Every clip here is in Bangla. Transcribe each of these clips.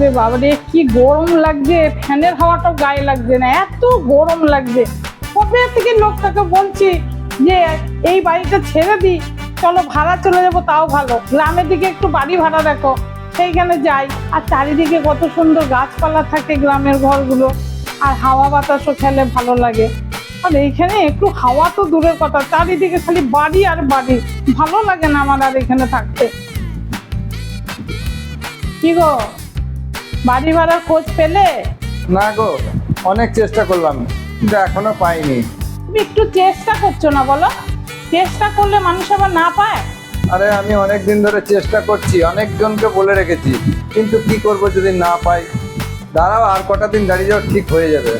রে বাবারে, কি গরম লাগছে। ফ্যানের হাওয়াটাও গায়ে লাগছে না, এত গরম লাগছে। কবে থেকে লোকটাকে বলছি যে, এই বাড়িটা ছেড়ে দিই চলো ভাড়া চলে যাব, তাও ভালো। গ্রামের দিকে একটু বাড়ি ভাড়া দেখো। সেইখানে যাই, আর চারিদিকে কত সুন্দর গাছপালা থাকে গ্রামের ঘরগুলো, আর হাওয়া বাতাসও খেলে ভালো লাগে। আর এইখানে একটু হাওয়া তো দূরের কথা, চারিদিকে খালি বাড়ি আর বাড়ি। ভালো লাগে না আমার আর এখানে থাকতে। কি গো? বাড়ি ভাড়ার খোঁজ পেলে? না গো অনেক চেষ্টা করলাম কিন্তু এখনও পাইনি। তুমি একটু চেষ্টা করছ না বলো? চেষ্টা করলে মানুষ আবার না পায়? আরে আমি অনেক দিন ধরে চেষ্টা করছি অনেকজনকে বলে রেখেছি কিন্তু কি করব যদি না পাই? দাঁড়াও আর কটা দিন দাঁড়িয়ে যাও ঠিক হয়ে যাবে।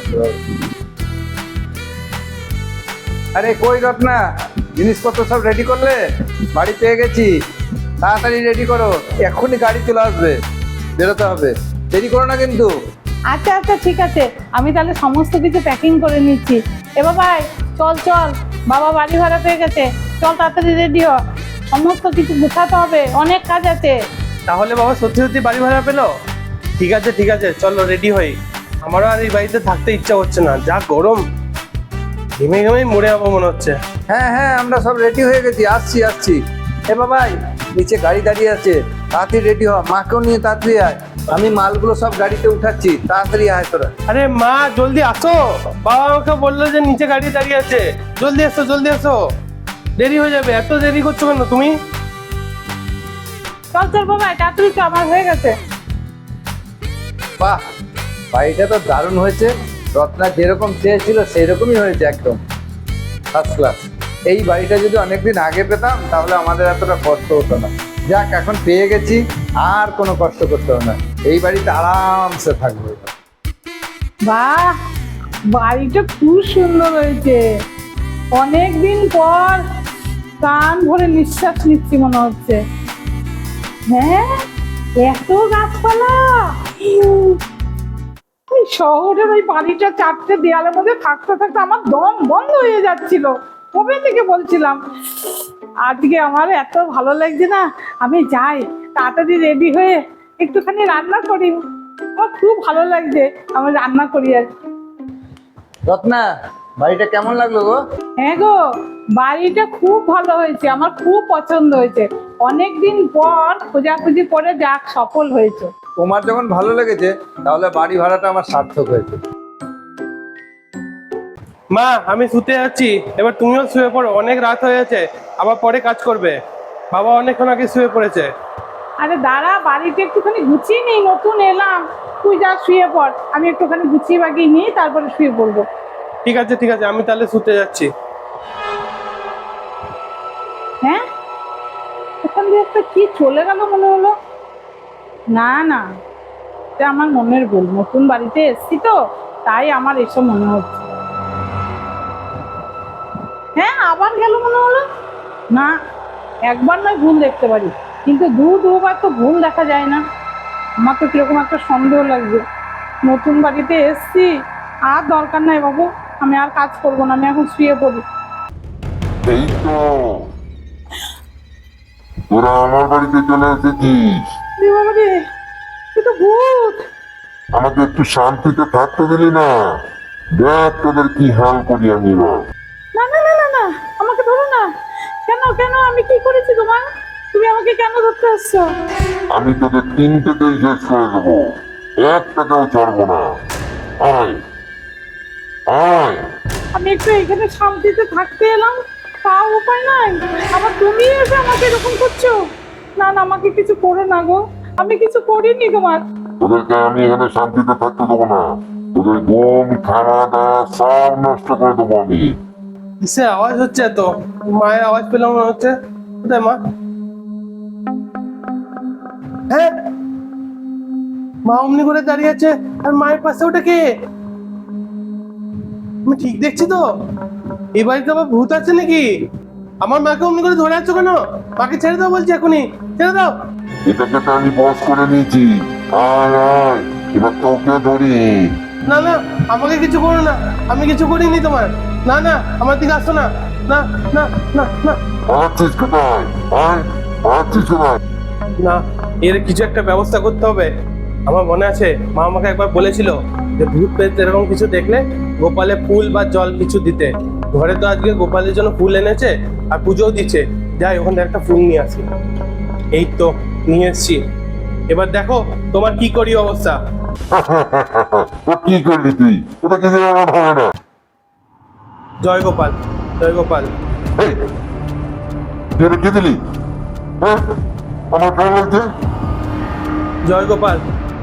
আরে কই রত্না জিনিসপত্র সব রেডি করলে? বাড়ি পেয়ে গেছি। তাড়াতাড়ি রেডি করো এক্ষুনি গাড়ি চলে আসবে বেরোতে হবে। দেরি করো না কিন্তু। আচ্ছা আচ্ছা ঠিক আছে। আমি তাহলে সমস্ত কিছু প্যাকিং করে নিচ্ছি। এ বাবাই চল চল। বাবা বাড়ি ভাড়া পেয়ে গেছে। চল তাড়াতাড়ি রেডি হ। সমস্ত কিছু গুছাতে হবে। অনেক কাজ আছে। তাহলে বাবা সত্যি সত্যি বাড়ি ভাড়া পেল? ঠিক আছে ঠিক আছে। চলো রেডি হই। আমারও আর এই বাড়িতে থাকতে ইচ্ছা হচ্ছে না। যা গরম। ঘেমে ঘেমেই মরে যাব মনে হচ্ছে। হ্যাঁ হ্যাঁ আমরা সব রেডি হয়ে গেছি। আসছি আসছি। এ বাবাই নিচে গাড়ি দাঁড়িয়ে আছে। তাড়াতাড়ি রেডি হ। মাকেও নিয়ে তাড়াতাড়ি আয়। আমি মালগুলো সব গাড়িতে উঠাচ্ছি। তাড়াতাড়ি আয় তোরা। আরে মা জলদি আসো। বাবা আমাকে বলল যে নিচে গাড়ি দাঁড়িয়ে আছে। জলদি এসো জলদি এসো। দেরি হয়ে যাবে। এত দেরি করছ কেন তুমি? চল চল বাবা তাড়াতাড়ি তো আমার হয়ে গেছে। বাহ! বাড়িটা তো দারুণ হয়েছে। রত্না যেরকম চেয়েছিল সেই রকমই হয়েছে একদম। ফার্স্ট ক্লাস এই বাড়িটা যদি অনেকদিন আগে পেতাম তাহলে আমাদের এতটা কষ্ট হতো না। যাক, এখন পেয়ে গেছি, আর কোনো কষ্ট করতে হবে না। এই বাড়িতে আরামসে থাকব। বাহ, বাড়িটা খুব সুন্দর হয়েছে। অনেক দিন পর কান ভরে নিঃশ্বাস নিচ্ছি মনে হচ্ছে। হ্যাঁ এত গাছপালা! শহরের ওই বাড়িটা চারটে দেয়ালের মধ্যে থাকতে থাকতে আমার দম বন্ধ হয়ে যাচ্ছিল। কবে থেকে বলছিলাম? আজকে আমার এত ভালো লাগছে না আমি যাই তাড়াতাড়ি রেডি হয়ে একটুখানি রান্না করি। আমার খুব ভালো লাগছে আমি রান্না করি আর রত্না বাড়িটা কেমন লাগল গো? হ্যাঁ গো বাড়িটা খুব ভালো হয়েছে আমার খুব পছন্দ হয়েছে। অনেক দিন পর খোঁজাখুঁজি করে যাক সফল হয়েছে। তোমার যখন ভালো লেগেছে তাহলে বাড়ি ভাড়াটা আমার সার্থক হয়েছে। মা আমি শুতে যাচ্ছি এবার তুমিও শুয়ে পড়ো অনেক রাত হয়ে গেছে। আবার পরে কাজ করবে। বাবা অনেকক্ষণ আগে শুয়ে পড়েছে। আরে দাঁড়া বাড়িতে একটুখানি গুছিয়ে নিই নতুন এলাম। তুই যা শুয়ে পড়। আমি একটুখানি গুছিয়ে বাগিয়ে নিই তারপরে শুয়ে পড়ব। ঠিক আছে ঠিক আছে আমি তাহলে শুতে যাচ্ছি। হ্যাঁ? এখান দিয়ে একটা কি চলে গেল মনে হলো? না না। এটা আমার মনের ভুল। নতুন বাড়িতে এসছি তো তাই আমার এসব মনে হচ্ছে। আবার গেল মনে হলো? না একবার নয় ভুল দেখতে পারি। কিন্তু দু দুবার তো ভুল দেখা যায় না। আমার তো কীরকম একটা সন্দেহ লাগছে। নতুন বাড়িতে এসছি আর দরকার নাই বাবু। আমি আর কাজ করব না আমি এখন শুয়ে পড়ি। এই তো। তোরা আমার বাড়িতে চলে এসেছিস। তো ভূত। আমাকে একটু শান্তিতে থাকতে দিলি না। দেখ তোদের কি হাল করি আমি কেন কেন? আমি কি করেছি তোমার? তুমি আমাকে কেন ধরতে আসছো? আমি তোদের তিনটেকেই শেষ করে দেবো। একটাকেও ছাড়বো না। আয়। আয়। আমি একটু এখানে শান্তিতে থাকতে এলাম তা উপায় নাই। আবার তুমি এসে আমাকে এরকম করছ? না না আমাকে কিছু করো না গো। আমি কিছু করিনি তোমার। তোদেরকে আমি এখানে শান্তিতে থাকতে দেবো না। তোদের ঘুম খাওয়া দাওয়া সব নষ্ট করে দেবো আমি। কিসে আওয়াজ হচ্ছে তো মায়ের আওয়াজ পেলাম মনে হচ্ছে কোথায় মা? হ্যাঁ মা অমনি করে দাঁড়িয়ে আছে আর মায়ের পাশে ওটা কে? আমি ঠিক দেখছি তো? এই বাড়িতে আবার ভূত আছে নাকি? আমার মাকে অমনি করে ধরে আছো কেন? মাকে ছেড়ে দাও বলছি এখনই ছেড়ে দাও। এটাকে তো আমি বস করে নিয়েছি। আয় আয় এবার তোকে ধরি। না না আমাকে কিছু করো না আমি কিছু করিনি তোমার। না না আমার দিকে আসো না। না না না না। না এর কিছু একটা ব্যবস্থা করতে হবে। আমার মনে আছে মা আমাকে একবার বলেছিল যে ভূত পেত এরকম কিছু দেখলে গোপালে ফুল বা জল কিছু দিতে। ঘরে তো আজকে গোপালের জন্য ফুল এনেছে আর পুজোও দিচ্ছে। যাই ওখান থেকে একটা ফুল নিয়ে আসি। এই তো নিয়ে এসছি। এবার দেখো তোমার কি করি অবস্থা। ও কি করলি তুই? ওটা কিছু হবে না। জয় গোপাল জয় গোপাল এই তুই এটা কি দিলি? আমার গায়ে লাগছে। জয় গোপাল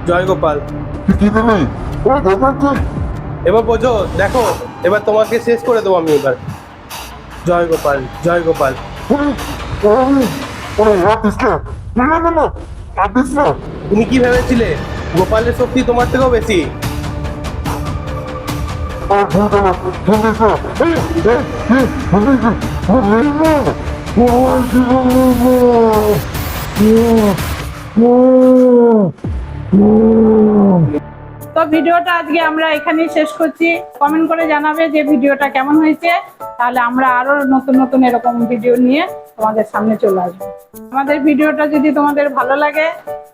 জয় গোপাল তুই কি দিলি? আমার গায়ে লাগছে। এবার বোঝো দেখো এবার তোমাকে শেষ করে দেবো আমি এবার। জয় গোপাল জয় গোপাল ওরে হাত দিস না। না না না হাত দিস না। তুমি কি ভেবেছিলে? গোপালের শক্তি তোমার থেকেও বেশি। তো ভিডিওটা আজকে আমরা এখানেই শেষ করছি। কমেন্ট করে জানাবে যে ভিডিওটা কেমন হয়েছে। তাহলে আমরা আরও নতুন নতুন এরকম ভিডিও নিয়ে তোমাদের সামনে চলে আসব। আমাদের ভিডিওটা যদি তোমাদের ভালো লাগে,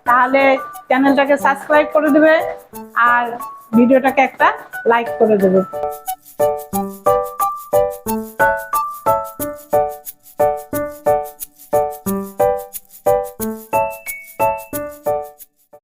তাহলে চ্যানেলটাকে সাবস্ক্রাইব করে দেবে। আর ভিডিওটাকে একটা লাইক করে দেবে।